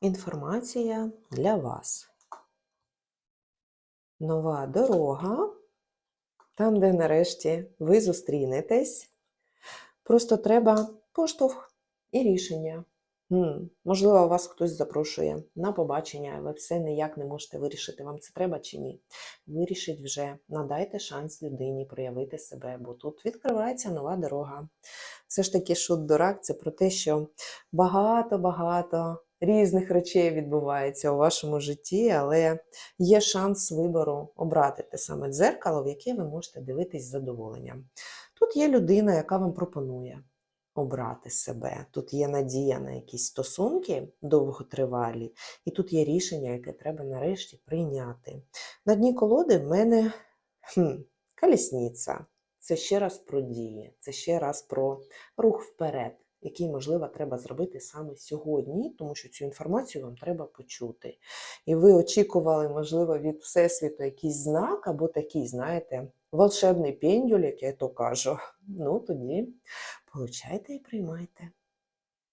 інформація для вас. Нова дорога, там, де нарешті ви зустрінетесь. Просто треба поштовх і рішення. М, Можливо, вас хтось запрошує на побачення, ви все ніяк не можете вирішити, вам це треба чи ні. Вирішіть вже, надайте шанс людині проявити себе, бо тут відкривається нова дорога. Все ж таки, шут дурак це про те, що багато-багато різних речей відбувається у вашому житті, але є шанс вибору обрати те саме дзеркало, в яке ви можете дивитись з задоволенням. Тут є людина, яка вам пропонує обрати себе. Тут є надія на якісь стосунки довготривалі, і тут є рішення, яке треба нарешті прийняти. На дні колоди в мене хм, колісниця. Це ще раз про дії, це ще раз про рух вперед, який, можливо, треба зробити саме сьогодні, тому що цю інформацію вам треба почути. І ви очікували, можливо, від Всесвіту якийсь знак або такий, знаєте, волшебний пендюль, як я то кажу. Ну, тоді получайте і приймайте.